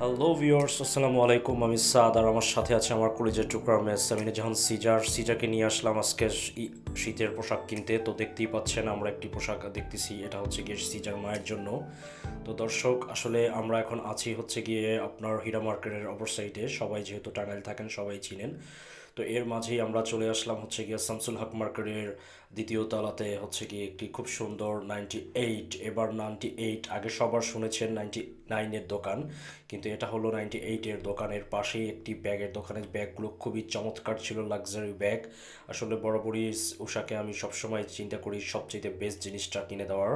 Hello viewers আসসালামু আলাইকুম। আমি সাদ আর আমার সাথে আছে আমার কলেজের টুকরা মেস সামিনে জাহান সিজার। সিজাকে নিয়ে আসলাম আজকে শীতের পোশাক কিনতে। তো দেখতেই পাচ্ছেন আমরা একটি পোশাক দেখতেছি, এটা হচ্ছে গিয়ে সিজার মায়ের জন্য। তো দর্শক, আসলে আমরা এখন আছি হচ্ছে গিয়ে আপনার হীরা মার্কেটের অপর সাইডে সবাই যেহেতু টাঙ্গাইল থাকেন, সবাই চিনেন। তো এর মাঝেই আমরা চলে আসলাম হচ্ছে গিয়ে শামসুল হক মার্কেটের দ্বিতীয় তলাতে হচ্ছে গিয়ে একটি খুব সুন্দর নাইনটি এইট এবার নাইনটি এইট আগে সবার শুনেছেন নাইনটি নাইনের দোকান, কিন্তু এটা হলো নাইনটি এইটের দোকানের পাশেই একটি ব্যাগের দোকানের ব্যাগগুলো খুবই চমৎকার ছিল লাক্সারি ব্যাগ আসলে বরাবরই উষাকে আমি সবসময় চিন্তা করি সবচেয়ে বেস্ট জিনিসটা কিনে দেওয়ার।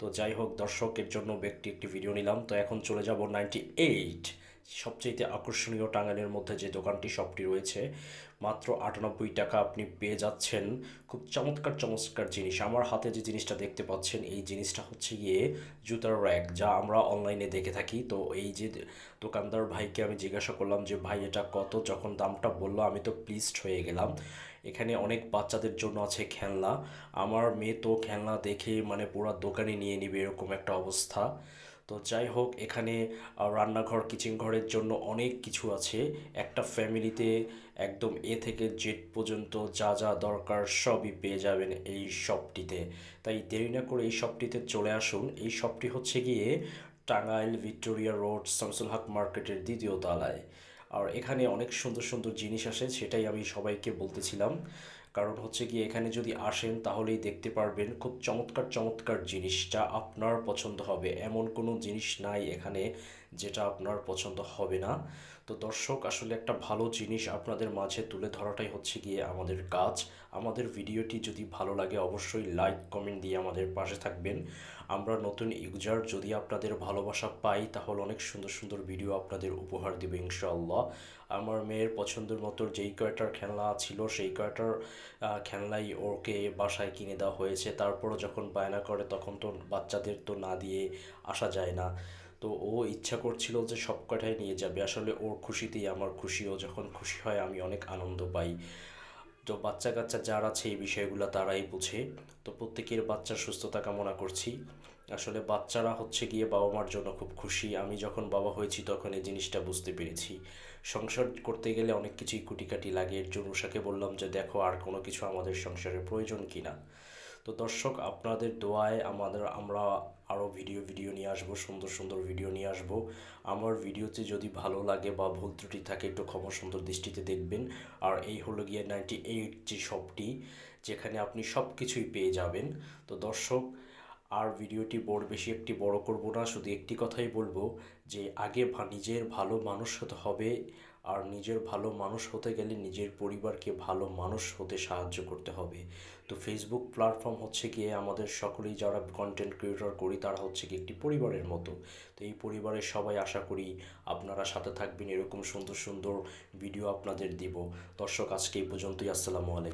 তো যাই হোক, দর্শকের জন্য ব্যক্তি একটি ভিডিও নিলাম। তো এখন চলে যাব নাইনটি এইট সবচেয়ে আকর্ষণীয় টাঙ্গাইলের মধ্যে যে দোকানটি শপটি রয়েছে। মাত্র আটানব্বই টাকা আপনি পেয়ে যাচ্ছেন। খুব চমৎকার চমৎকার জিনিস। আমার হাতে যে জিনিসটা দেখতে পাচ্ছেন, এই জিনিসটা হচ্ছে গিয়ে জুতার র্যাক, যা আমরা অনলাইনে দেখে থাকি। তো এই যে দোকানদার ভাইকে আমি জিজ্ঞাসা করলাম যে, ভাই, এটা কত? যখন দামটা বলল, আমি তো প্লিজড হয়ে গেলাম। এখানে অনেক বাচ্চাদের জন্য আছে খেলনা। আমার মেয়ে তো খেলনা দেখে মানে পুরো দোকানে নিয়ে নিবে, এরকম একটা অবস্থা। তো যাই হোক, এখানে রান্নাঘর কিচেন ঘরের জন্য অনেক কিছু আছে। একটা ফ্যামিলিতে একদম এ থেকে জেড পর্যন্ত যা যা দরকার সবই পেয়ে যাবেন এই শপটিতে তাই দেরি না করে এই শপটিতে চলে আসুন। এই শপটি হচ্ছে গিয়ে টাঙ্গাইল ভিক্টোরিয়া রোড, শামসুল হক মার্কেটের দ্বিতীয় তলায়। আর এখানে অনেক সুন্দর সুন্দর জিনিস আসে, সেটাই আমি সবাইকে বলতেছিলাম। কারণ হচ্ছে কি এখানে যদি আসেন তাহলেই দেখতে পারবেন খুব চমৎকার চমৎকার জিনিস যা আপনার পছন্দ হবে। এমন কোনো জিনিস নাই এখানে যেটা আপনার পছন্দ হবে না। তো দর্শক, আসলে একটা ভালো জিনিস আপনাদের মাঝে তুলে ধরাটাই হচ্ছে গিয়ে আমাদের কাজ। আমাদের ভিডিওটি যদি ভালো লাগে অবশ্যই লাইক, কমেন্ট দিয়ে আমাদের পাশে থাকবেন। আমরা নতুন ইউজার, যদি আপনাদের ভালোবাসা পাই তাহলে অনেক সুন্দর সুন্দর ভিডিও আপনাদের উপহার দেবে ইনশাআল্লাহ। আমার মেয়ের পছন্দের মতো যেই কয়টার খেলনা ছিল সেই কয়টার খেলনাই ওকে বাসায় কিনে দেওয়া হয়েছে। তারপরও যখন বায়না করে তখন তো বাচ্চাদের তো না দিয়ে আসা যায় না। তো ও ইচ্ছা করছিল যে সব কটাই নিয়ে যাবে। আসলে ওর খুশিতেই আমার খুশি। ও যখন খুশি হয়, আমি অনেক আনন্দ পাই। তো বাচ্চা কাচ্চা যারা আছে এই বিষয়গুলো তারাই বুঝে। তো প্রত্যেকের বাচ্চার সুস্থতা কামনা করছি। আসলে বাচ্চারা হচ্ছে গিয়ে বাবা মার জন্য খুব খুশি। আমি যখন বাবা হয়েছি তখন এই জিনিসটা বুঝতে পেরেছি। সংসার করতে গেলে অনেক কিছুই কুটিকাটি লাগে। এর জন্য উষাকে বললাম যে, দেখো, আর কোনো কিছু আমাদের সংসারের প্রয়োজন কি না? তো দর্শক, আপনাদের দোয়ায় আমাদের, আমরা আরও ভিডিও ভিডিও নিয়ে আসব, সুন্দর সুন্দর ভিডিও নিয়ে আসব। আমার ভিডিওতে যদি ভালো লাগে বা ভুল ত্রুটি থাকে, একটু ক্ষমা সুন্দর দৃষ্টিতে দেখবেন। আর এই হলো গিয়ে নাইনটি এইট যে শপটি যেখানে আপনি সব কিছুই পেয়ে যাবেন। তো দর্শক আর ভিডিওটি বড়, বেশি একটি বড় করব না, শুধু একটি কথাই বলব যে আগে নিজের ভালো মানুষ হতে হবে আর নিজের ভালো মানুষ হতে গেলে নিজের পরিবারকে ভালো মানুষ হতে সাহায্য করতে হবে। তো ফেসবুক প্ল্যাটফর্ম হচ্ছে গিয়ে আমাদের সকলেই যারা কন্টেন্ট ক্রিয়েটর করি, তারা হচ্ছে কি একটি পরিবারের মতো। তো এই পরিবারের সবাই আশা করি আপনারা সাথে থাকবেন, এরকম সুন্দর সুন্দর ভিডিও আপনাদের দিব। দর্শক, আজকে এই পর্যন্তই, আসসালামু আলাইকুম।